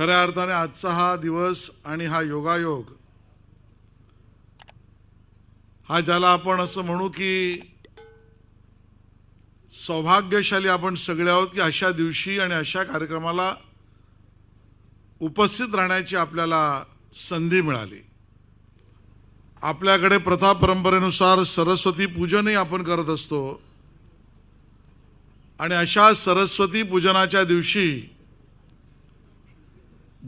खऱ्या अर्थाने आजचा हा दिवस आणि हा योगायोग हा ज्याला आपण असं म्हणू की सौभाग्यशाली आपण सगळे आहोत की अशा दिवशी आणि अशा कार्यक्रमाला उपस्थित राहण्याची आपल्याला संधी मिळाली. आपल्याकडे प्रथा परंपरेनुसार सरस्वती पूजनही आपण करत असतो आणि अशा सरस्वती पूजनाच्या दिवशी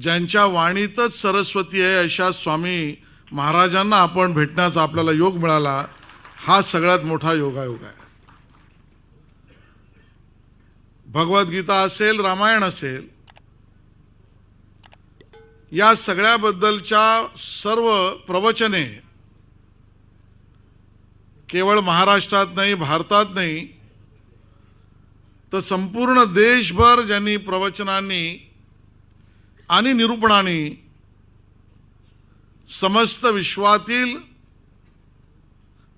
ज्यांच्या वाणीतच सरस्वती आहे अशा स्वामी महाराजांना आपण भेटण्याचा आपल्याला योग मिळाला हा सगळ्यात मोठा योगायोग आहे. भगवद्गीता असेल रामायण असेल या सगळ्याबद्दलच्या सर्व प्रवचने केवळ महाराष्ट्रात नाही भारतात नाही तर संपूर्ण देशभर ज्यांनी प्रवचनांनी आणि निरूपणाने समस्त विश्वातील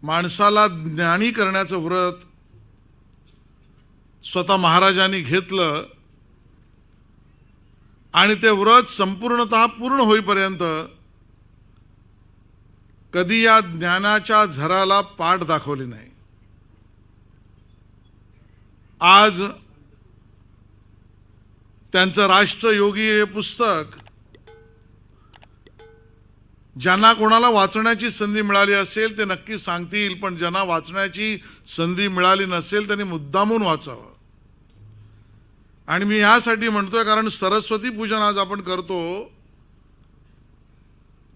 माणसाला ज्ञानी करण्याचं व्रत स्वतः महाराजांनी घेतलं आणि ते व्रत संपूर्णत पूर्ण होईपर्यंत कधी या ज्ञानाच्या झराला पाठ दाखवली नाही. आज त्यांचं राष्ट्रयोगी हे पुस्तक ज्यांना कोणाला वाचण्याची संधी मिळाली असेल ते नक्की सांगतील पण ज्यांना वाचण्याची संधी मिळाली नसेल त्यांनी मुद्दामून वाचावं. आणि मी ह्यासाठी म्हणतोय कारण सरस्वती पूजन आज आपण करतो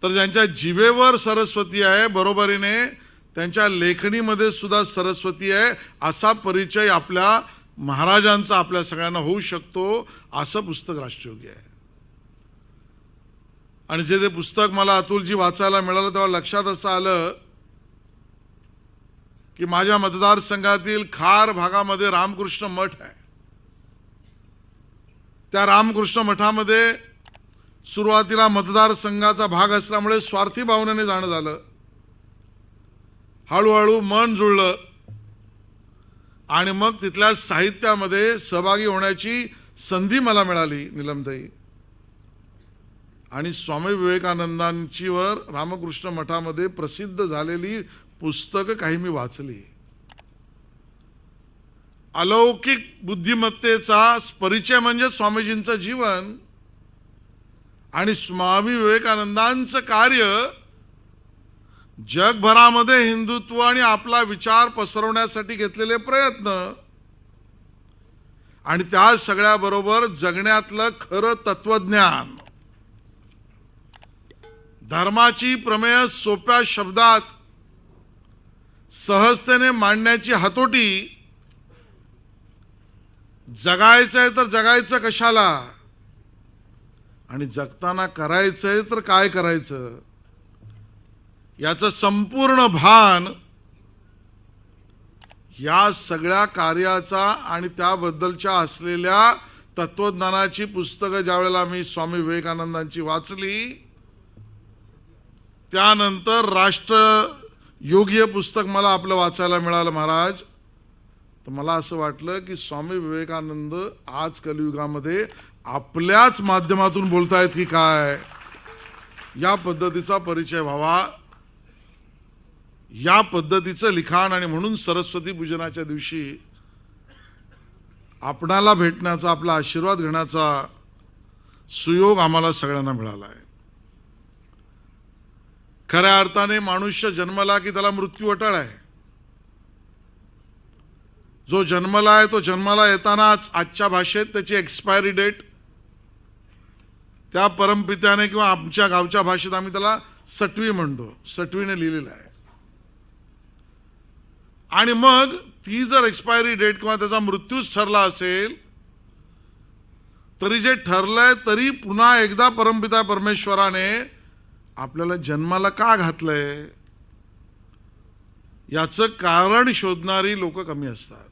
तर ज्यांच्या जिभेवर सरस्वती आहे बरोबरीने त्यांच्या लेखणीमध्ये सुद्धा सरस्वती आहे असा परिचय आपल्या महाराजांचा आपल्या सगळ्यांना होऊ शकतो असं पुस्तक राष्ट्रयोगी आहे. आणि जे ते पुस्तक मला अतुलजी वाचायला मिळालं तेव्हा लक्षात असं आलं की माझ्या मतदारसंघातील खार भागामध्ये रामकृष्ण मठ आहे. त्या रामकृष्ण मठामध्ये सुरुवातीला मतदारसंघाचा भाग असल्यामुळे स्वार्थी भावनेने जाणं झालं. हळूहळू मन जुळलं. आणि मग तिथल्या साहित्यामध्ये सहभागी होण्याची संधी मला मिळाली निलमताई. आणि स्वामी विवेकानंदांचीवर रामकृष्ण मठामध्ये प्रसिद्ध झालेली पुस्तकं काही मी वाचली. अलौकिक बुद्धिमत्तेचा परिचय म्हणजे स्वामीजींचं जीवन आणि स्वामी विवेकानंदांचं कार्य जगभरामध्ये हिंदुत्व आणि आपला विचार पसरवण्यासाठी घेतलेले प्रयत्न आणि त्या सगळ्याबरोबर जगण्यातलं खरं तत्वज्ञान. धर्माची प्रमेय सोप्या शब्दात सहजतेने मांडण्याची हातोटी जगायचंय तर जगायचं कशाला? आणि जगताना करायचंय तर काय करायचं? याचं संपूर्ण भान या सगळ्या कार्याचा आणि त्याबद्दलच्या असलेल्या तत्वज्ञानाची पुस्तकं ज्यावेळेला मी स्वामी विवेकानंदांची वाचली त्यानंतर राष्ट्र योगीय पुस्तक मला आपलं वाचायला मिळालं महाराज. तर मला असं वाटलं की स्वामी विवेकानंद आज कलियुगामध्ये आपल्याच माध्यमातून बोलतायत की काय? या पद्धतीचा परिचय व्हावा. या पद्धतीचं लिखाण आणि म्हणून सरस्वती पूजनाच्या दिवशी आपणाला भेटण्याचा आपला आशीर्वाद घेण्याचा सुयोग आम्हाला सगळ्यांना मिळाला आहे. खऱ्या अर्थाने मनुष्य जन्मला की त्याला मृत्यू अटळ आहे. जो जन्मला आहे तो जन्माला येतानाच आजच्या भाषेत त्याची एक्सपायरी डेट त्या परमपित्याने किंवा आमच्या गावच्या भाषेत आम्ही त्याला सटवी म्हणतो. सटवीने लिहिलेलं आहे. आणि मग ती जर एक्सपायरी डेट किंवा त्याचा मृत्यूच ठरला असेल तरी जे ठरलंय तरी पुन्हा एकदा परमपिता परमेश्वराने आपल्याला जन्माला का घातलंय? याचं कारण शोधणारी लोक कमी असतात.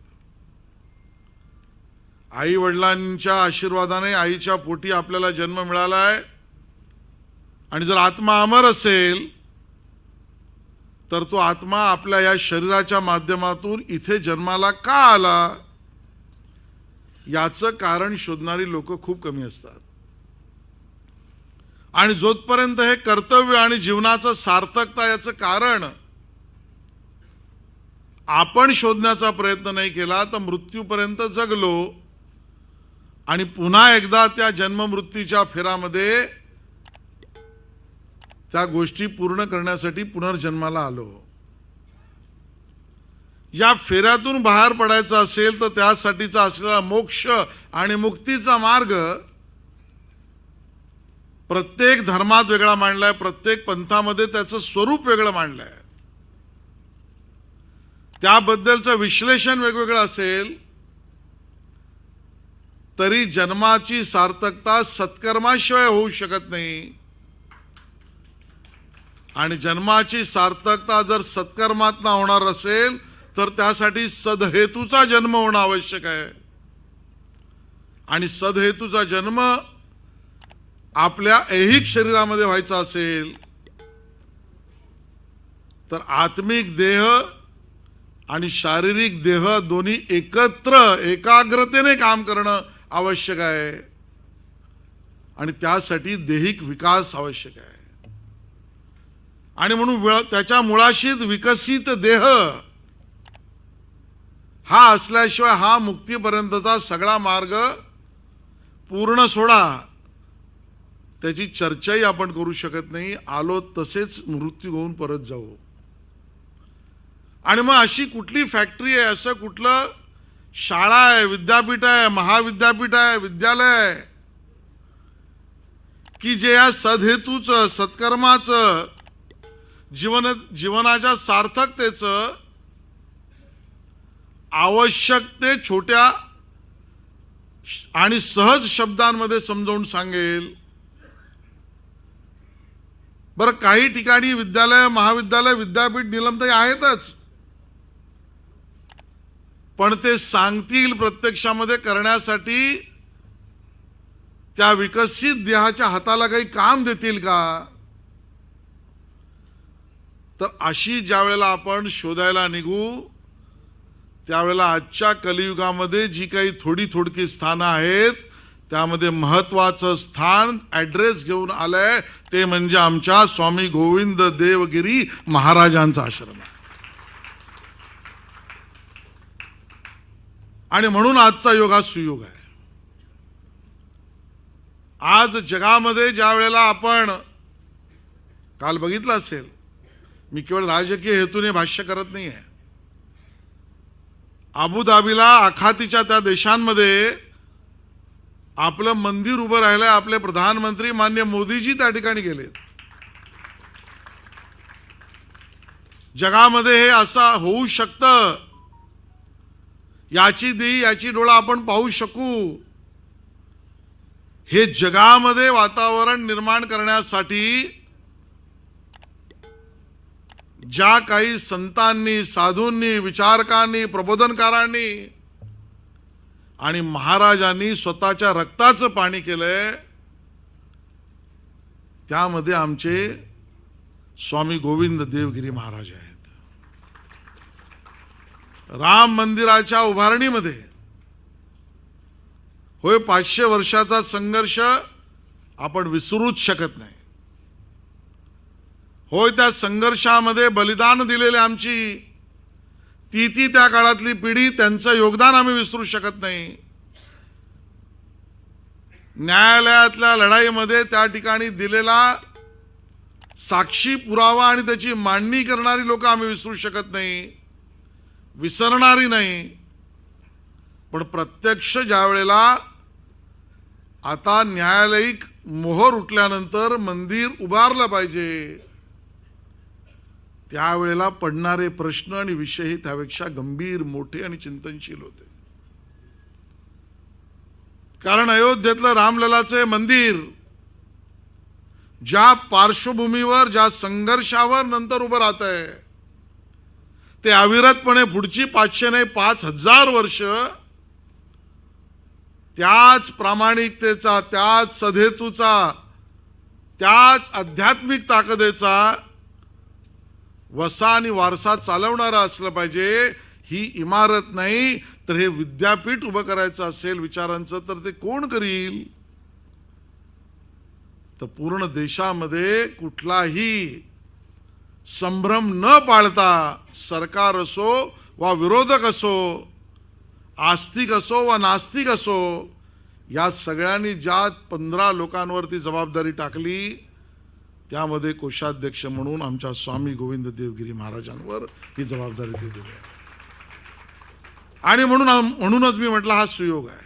आई वडिलांच्या आशीर्वादाने आईच्या पोटी आपल्याला जन्म मिळालाय. आणि जर आत्मा अमर असेल तर तो आत्मा आपल्या या शरीराच्या माध्यमातून इथे जन्माला का आला? याचं कारण शोधणारी लोक खूप कमी असतात. आणि जोपर्यंत हे कर्तव्य आणि जीवनाचं सार्थकता याचं कारण आपण शोधण्याचा प्रयत्न नाही केला तर मृत्यूपर्यंत जगलो. आणि पुन्हा एकदा त्या जन्ममृत्यूच्या फेरामध्ये त्या गोष्टी पूर्ण करण्यासाठी पुनर्जन्माला आलो. या फेऱ्यातून बाहेर पडायचं असेल तर त्यासाठीचा असलेला मोक्ष आणि मुक्तीचा मार्ग प्रत्येक धर्मात वेगळा मांडलाय प्रत्येक पंथामध्ये त्याचं स्वरूप वेगळं मांडलंय. त्याबद्दलचं विश्लेषण वेगवेगळं असेल तरी जन्माची सार्थकता सत्कर्माशिवाय होऊ शकत नाही. आणि जन्माची सार्थकता जर सत्कर्मात होणार असेल तर त्यासाठी सदहेतूचा जन्म होणं आवश्यक आहे. आणि सदहेतूचा जन्म आपल्या ऐहिक शरीरामध्ये व्हायचा असेल तर आत्मिक देह आणि शारीरिक देह दोन्ही एकत्र एकाग्रतेने काम करणं आवश्यक आहे. आणि त्यासाठी देहिक विकास आवश्यक आहे. आणि म्हणून त्याच्या मुळाशीच विकसित देह हा असल्याशिवाय हा मुक्तीपर्यंतचा सगळा मार्ग पूर्ण सोडा. त्याची चर्चाही आपण करू शकत नाही. आलो तसेच मृत्यू होऊन परत जाऊ. आणि मग अशी कुठली फॅक्टरी आहे? असं कुठलं शाळा आहे विद्यापीठ आहे महाविद्यापीठ आहे विद्यालय आहे? की जे या सदहेतूचं सत्कर्माचं जीवन जीवनाच्या सार्थकतेचं आवश्यक ते छोट्या आणि सहज शब्दांमध्ये समजावून सांगेल. बरं काही ठिकाणी विद्यालय महाविद्यालय विद्यापीठ निलमताई आहेतच. पण ते सांगतील प्रत्यक्षामध्ये करण्यासाठी त्या विकसित देहाच्या हाताला काही काम देतील का? तर अशी ज्या वेळेला आपण शोधायला निघू त्यावेळेला आजच्या कलियुगामध्ये जी काही थोडी थोडकी स्थानं आहेत त्यामध्ये महत्वाचं स्थान ॲड्रेस घेऊन आलंय ते म्हणजे आमच्या स्वामी गोविंद देवगिरी महाराजांचा आश्रम आहे. आणि म्हणून आजचा योग हा सुयोग आहे. आज जगामध्ये ज्या वेळेला आपण काल बघितलं असेल मी केवळ राजकीय हेतूने भाष्य करत नाही आहे अबुधाबीला आखातीच्या त्या देशांमध्ये आपलं मंदिर उभं राहिलंय आपले प्रधानमंत्री मान्य मोदीजी त्या ठिकाणी गेलेत. जगामध्ये हे असं होऊ शकतं. याची देई याची डोळा आपण पाहू शकू. हे जगामध्ये वातावरण निर्माण करण्यासाठी ज्या काही संतांनी साधूंनी विचारकांनी प्रबोधनकारांनी आणि महाराजांनी स्वतःच्या रक्ताचं पाणी केलंय त्यामध्ये आमचे स्वामी गोविंद देवगिरी महाराज आहेत. राम मंदिराच्या उभारणीमध्ये होय पाचशे वर्षाचा संघर्ष आपण विसरूच शकत नाही. होय त्या संघर्षामध्ये बलिदान दिलेले आमची ती ती त्या काळातली पिढी त्यांचं योगदान आम्ही विसरू शकत नाही. न्यायालयातल्या लढाईमध्ये त्या ठिकाणी दिलेला साक्षी पुरावा आणि त्याची मांडणी करणारी लोक आम्ही विसरू शकत नाही विसरणारी नाही. पण प्रत्यक्ष ज्या वेळेला आता न्यायालयिक मोहर उठल्यानंतर मंदिर उभारलं पाहिजे त्यावेळेला पडणारे प्रश्न आणि विषयही त्यापेक्षा गंभीर मोठे आणि चिंतनशील होते. कारण अयोध्येतलं रामललाचे मंदिर ज्या पार्श्वभूमीवर ज्या संघर्षावर नंतर उभं राहत आहे ते अविरतपणे पुढची पाचशे नाही पाच हजार वर्ष त्याच प्रामाणिकतेचा त्याच सधेतूचा त्याच आध्यात्मिक ताकदेचा वसा आणि वारसा चालवणारा असलं पाहिजे ही इमारत नाही तर हे विद्यापीठ उभं करायचं असेल विचारांचं तर ते कोण करील? तर पूर्ण देशामध्ये कुठलाही संभ्रम न पाळता सरकार असो वा विरोधक असो आस्तिक असो वा नास्तिक असो या सगळ्यांनी ज्या पंधरा लोकांवरती जबाबदारी टाकली त्यामध्ये कोषाध्यक्ष म्हणून आमच्या स्वामी गोविंद देवगिरी महाराजांवर ही जबाबदारी ते दिली आहे. आणि म्हणून म्हणूनच मी म्हटलं हा सुयोग आहे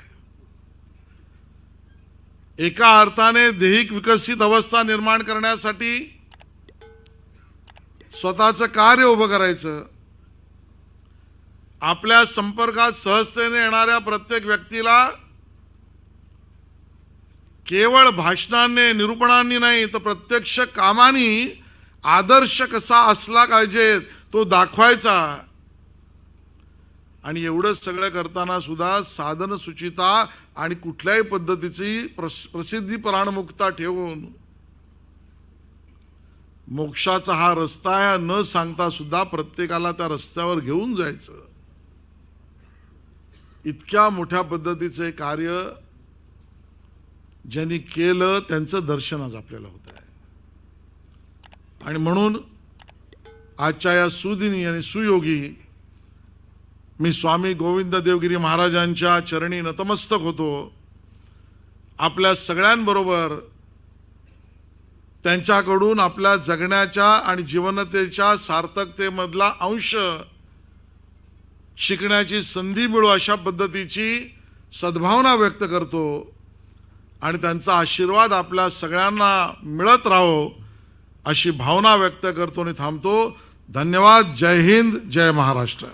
एका अर्थाने देहिक विकसित अवस्था निर्माण करण्यासाठी स्वतःचं कार्य उभं करायचं आपल्या संपर्कात सहजतेने येणाऱ्या प्रत्येक व्यक्तीला केवळ भाषणांनी निरूपणांनी नाही तर प्रत्यक्ष कामाने आदर्श कसा असला पाहिजे तो दाखवायचा. आणि एवढं सगळं करताना सुद्धा साधन सुचिता आणि कुठल्याही पद्धतीची प्रस प्रसिद्धी प्राणमुक्ता ठेवून मोक्षाचा हा रस्ता आहे न सांगता सुद्धा प्रत्येकाला त्या रस्त्यावर घेऊन जायचं. इतक्या मोठ्या पद्धतीचे कार्य ज्यांनी केलं त्यांचं दर्शन आज आपल्याला होत आहे. आणि म्हणून आजच्या या सुदिनी आणि सुयोगी मी स्वामी गोविंद देवगिरी महाराजांच्या चरणी नतमस्तक होतो. आपल्या सगळ्यांबरोबर त्यांच्याकडून आपल्या जगण्याच्या आणि जीवनतेच्या सार्थकतेमधला अंश शिकण्याची संधी मिळू अशा पद्धतीची सद्भावना व्यक्त करतो. आणि त्यांचा आशीर्वाद आपल्या सगळ्यांना मिळत राहो अशी भावना व्यक्त करतो आणि थांबतो. धन्यवाद. जय हिंद. जय महाराष्ट्र.